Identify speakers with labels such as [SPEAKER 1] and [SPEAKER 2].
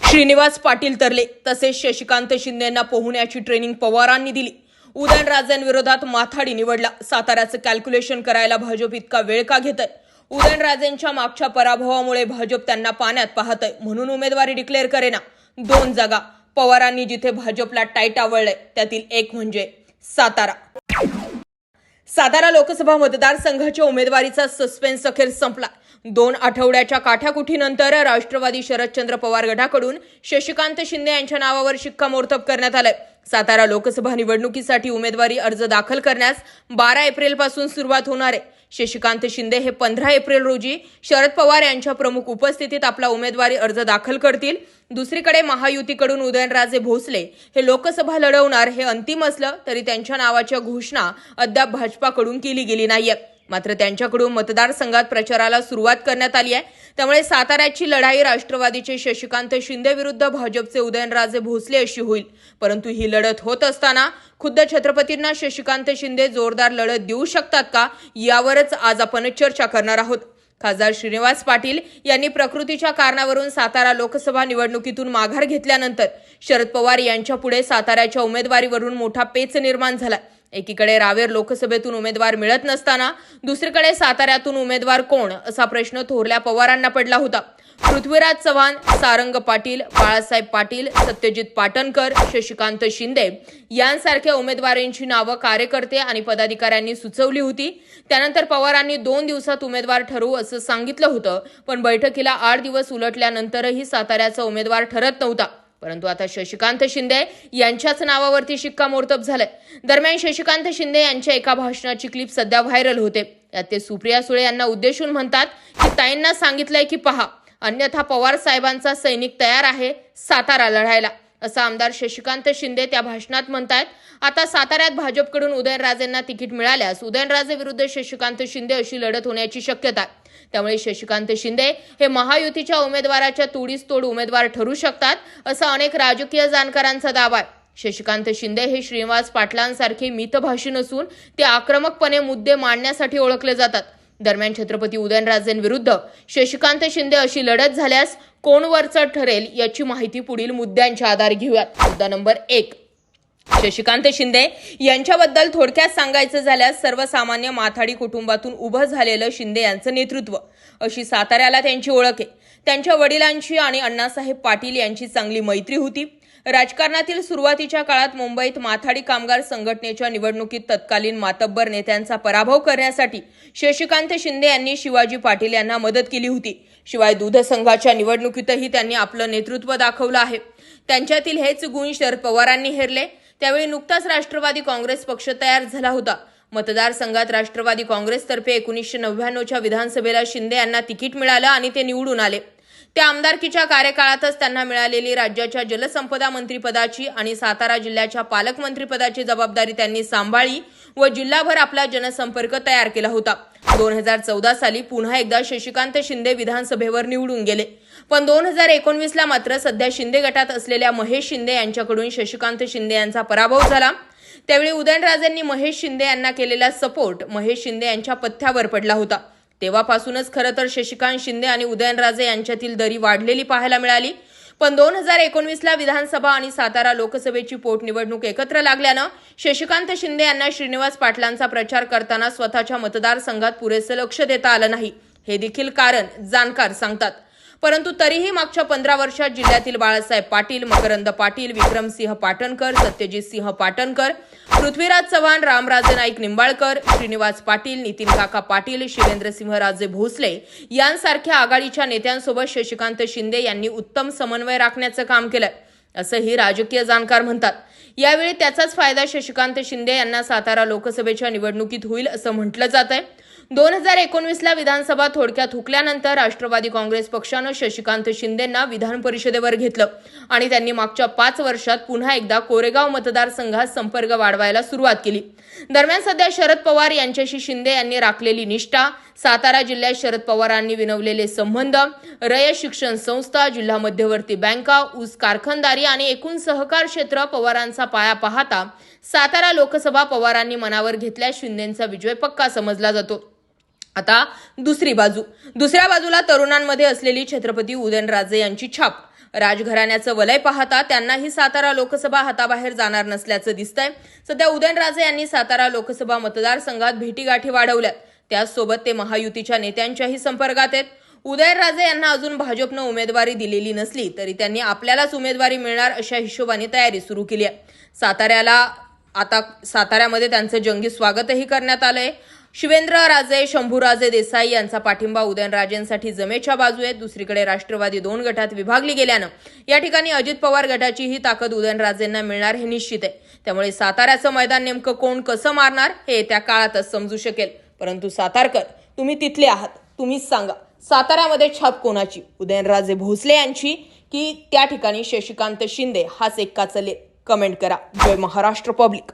[SPEAKER 1] श्रीनिवास पाटील तरले तसेच शशिकांत शिंदेंना पोहण्याची ट्रेनिंग पवारांनी दिली. उदयनराजेंविरोधात माथाडी निवडला. साताऱ्याचं कॅल्क्युलेशन करायला भाजप इतका वेळ का घेत आहे उदयनराजेंच्या मागच्या पराभवामुळे भाजप त्यांना पाण्यात पाहतय म्हणून उमेदवारी डिक्लेअर करेना. दोन जागा. पवारांनी जिथे भाजपला टाईट आवळलंय त्यातील एक म्हणजे सातारा. सातारा लोकसभा मतदारसंघाच्या उमेदवारीचा सस्पेन्स अखेर संपला. दोन आठवड्याच्या काठ्याकुठीनंतर राष्ट्रवादी शरदचंद्र पवार गटाकडून शशिकांत शिंदे यांच्या नावावर शिक्कामोर्तब करण्यात आलंय. सातारा लोकसभा निवडणुकीसाठी उमेदवारी अर्ज दाखल करण्यास बारा एप्रिलपासून सुरुवात होणार आहे. शशिकांत शिंदे हे पंधरा एप्रिल रोजी शरद पवार यांच्या प्रमुख उपस्थितीत आपला उमेदवारी अर्ज दाखल करतील. दुसरीकडे महायुतीकडून उदयनराजे भोसले हे लोकसभा लढवणार हे अंतिम असलं तरी त्यांच्या नावाच्या घोषणा अद्याप भाजपाकडून केली गेली नाहीये मात्र त्यांच्याकडून मतदारसंघात प्रचाराला सुरुवात करण्यात आली आहे. त्यामुळे साताऱ्याची लढाई राष्ट्रवादीचे शशिकांत शिंदे विरुद्ध भाजपचे उदयनराजे भोसले अशी होईल. परंतु ही लढत होत असताना खुद्द छत्रपतींना शशिकांत शिंदे जोरदार लढत देऊ शकतात का? यावरच आज आपण चर्चा करणार आहोत. खासदार श्रीनिवास पाटील यांनी प्रकृतीच्या कारणावरून सातारा लोकसभा निवडणुकीतून माघार घेतल्यानंतर शरद पवार यांच्या पुढे साताऱ्याच्या उमेदवारीवरून मोठा पेच निर्माण झाला एकीकडे रावेर लोकसभेतून उमेदवार मिळत नसताना दुसरीकडे साताऱ्यातून उमेदवार कोण असा प्रश्न थोरल्या पवारांना पडला होता. पृथ्वीराज चव्हाण सारंग पाटील बाळासाहेब पाटील सत्यजित पाटणकर शशिकांत शिंदे यांसारख्या उमेदवारांची नावं कार्यकर्ते आणि पदाधिकाऱ्यांनी सुचवली होती. त्यानंतर पवारांनी दोन दिवसात उमेदवार ठरवू असं सांगितलं होतं पण बैठकीला आठ दिवस उलटल्यानंतरही साताऱ्याचा उमेदवार ठरत नव्हता. परंतु आता शशिकांत शिंदे यांच्याच नावावरती शिक्कामोर्तब झालंय. दरम्यान शशिकांत शिंदे यांच्या एका भाषणाची क्लिप सध्या व्हायरल होते. यात ते सुप्रिया सुळे यांना उद्देशून म्हणतात की ताईंना सांगितलंय की पहा अन्यथा पवार साहेबांचा सैनिक तयार आहे सातारा लढायला. असं आमदार शशिकांत शिंदे त्या भाषणात म्हणतायत. आता साताऱ्यात भाजपकडून उदयनराजेंना तिकीट मिळाल्यास उदयनराजे विरुद्ध शशिकांत शिंदे अशी लढत होण्याची शक्यता आहे. त्यामुळे शशिकांत शिंदे हे महायुतीच्या उमेदवाराच्या तोडीस तोड उमेदवार ठरू शकतात असा अनेक राजकीय जाणकारांचा दावा आहे. शशिकांत शिंदे हे श्रीनिवास पाटलांसारखे मितभाषी नसून ते आक्रमकपणे मुद्दे मांडण्यासाठी ओळखले जातात. दरम्यान छत्रपती उदयनराजेंविरुद्ध शशिकांत शिंदे अशी लढत झाल्यास कोण वरचढ ठरेल याची माहिती पुढील मुद्द्यांच्या आधारे घेऊयात. मुद्दा नंबर एक. शशिकांत शिंदे यांच्याबद्दल थोडक्यात सांगायचं झाल्यास सर्वसामान्य माथाडी कुटुंबातून उभं झालेलं शिंदे यांचं नेतृत्व. अशी साताऱ्याला त्यांची ओळख आहे. त्यांच्या वडिलांची आणि अण्णासाहेब पाटील यांची चांगली मैत्री होती. राजकारणातील सुरुवातीच्या काळात मुंबईत माथाडी कामगार संघटनेच्या निवडणुकीत तत्कालीन मातब्बर नेत्यांचा पराभव करण्यासाठी शशिकांत शिंदे यांनी शिवाजी पाटील यांना मदत केली होती. शिवाय दूध संघाच्या निवडणुकीतही त्यांनी आपलं नेतृत्व दाखवलं आहे. त्यांच्यातील हेच गुण शरद पवारांनी हेरले. त्यावेळी नुकताच राष्ट्रवादी काँग्रेस पक्ष तयार झाला होता. मतदारसंघात राष्ट्रवादी काँग्रेसतर्फे एकोणीसशे नव्याण्णवच्या विधानसभेला शिंदे यांना तिकीट मिळालं आणि ते निवडून आले. त्या आमदारकीच्या कार्यकाळातच त्यांना मिळालेली राज्याच्या जलसंपदा मंत्रीपदाची आणि सातारा जिल्ह्याच्या पालकमंत्रीपदाची जबाबदारी त्यांनी सांभाळली व जिल्हाभर आपला जनसंपर्क तयार केला होता. दोन हजार चौदा साली पुन्हा एकदा शशिकांत शिंदे विधानसभेवर निवडून गेले. पण दोन हजार एकोणवीसला मात्र सध्या शिंदे गटात असलेल्या महेश शिंदे यांच्याकडून शशिकांत शिंदे यांचा पराभव झाला. त्यावेळी उदयनराजेंनी महेश शिंदे यांना केलेला सपोर्ट महेश शिंदे यांच्या पथ्यावर पडला होता. तेव्हापासूनच खरं तर शशिकांत शिंदे आणि उदयनराजे यांच्यातील दरी वाढलेली पाहायला मिळाली. पण दोन हजार एकोणवीसला विधानसभा आणि सातारा लोकसभेची पोटनिवडणूक एकत्र लागल्यानं शशिकांत शिंदे यांना श्रीनिवास पाटलांचा प्रचार करताना स्वतःच्या मतदारसंघात पुरेसं लक्ष देता आलं नाही. हे देखील कारण जाणकार सांगतात. परंतु तरीही मागच्या पंधरा वर्षात जिल्ह्यातील बाळासाहेब पाटील मकरंद पाटील विक्रमसिंह पाटणकर सत्यजित सिंह पाटणकर पृथ्वीराज चव्हाण रामराजे नाईक निंबाळकर श्रीनिवास पाटील नितीन काका पाटील शिवेंद्रसिंहराजे भोसले यांसारख्या आघाडीच्या नेत्यांसोबत शशिकांत शिंदे यांनी उत्तम समन्वय राखण्याचं काम केलं असंही राजकीय जाणकार म्हणतात. यावेळी त्याचाच फायदा शशिकांत शिंदे यांना सातारा लोकसभेच्या निवडणुकीत होईल असं म्हटलं जात आहे दोन हजार एकोणवीसला विधानसभा थोडक्यात हुकल्यानंतर राष्ट्रवादी काँग्रेस पक्षानं शशिकांत शिंदेंना विधान परिषदेवर घेतलं आणि त्यांनी मागच्या पाच वर्षात पुन्हा एकदा कोरेगाव मतदारसंघात संपर्क वाढवायला सुरुवात केली. दरम्यान सध्या शरद पवार यांच्याशी शिंदे यांनी राखलेली निष्ठा सातारा जिल्ह्यात शरद पवारांनी विनवलेले संबंध रयत शिक्षण संस्था जिल्हा मध्यवर्ती बँका ऊस कारखानदारी आणि एकूण सहकार क्षेत्र पवारांचा पाया पाहता सातारा लोकसभा पवारांनी मनावर घेतल्या शिंदेचा विजय पक्का समजला जातो. आता दुसरी बाजू. दुसऱ्या बाजूला तरुणांमध्ये असलेली छत्रपती उदयनराजे यांची छाप. राजघराण्याचं वलय पाहता त्यांनाही सातारा लोकसभा हाताबाहेर जाणार नसल्याचं दिसतंय. सध्या उदयनराजे यांनी सातारा लोकसभा मतदारसंघात भेटीगाठी वाढवल्यात. त्याचसोबत ते महायुतीच्या नेत्यांच्याही संपर्कात आहेत. उदयनराजे यांना अजून भाजपनं उमेदवारी दिलेली नसली तरी त्यांनी आपल्यालाच उमेदवारी मिळणार अशा हिशोबाने तयारी सुरू केली आहे. साताऱ्याला आता साताऱ्यामध्ये त्यांचं जंगी स्वागतही करण्यात आलंय. शिवेंद्र राजे शंभूराजे देसाई यांचा पाठिंबा उदयनराजेंसाठी जमेच्या बाजू आहे. दुसरीकडे राष्ट्रवादी दोन गटात विभागली गेल्यानं या ठिकाणी अजित पवार गटाची ही ताकद उदयनराजेंना मिळणार हे निश्चित आहे. त्यामुळे साताऱ्याचं मैदान नेमकं कोण कसं मारणार हे त्या काळातच समजू शकेल. परंतु सातारकर तुम्ही तिथले आहात तुम्हीच सांगा. साताऱ्यामध्ये छाप कोणाची? उदयनराजे भोसले यांची की त्या ठिकाणी शशिकांत शिंदे? हाच एक काचले कमेंट करा. जय महाराष्ट्र पब्लिक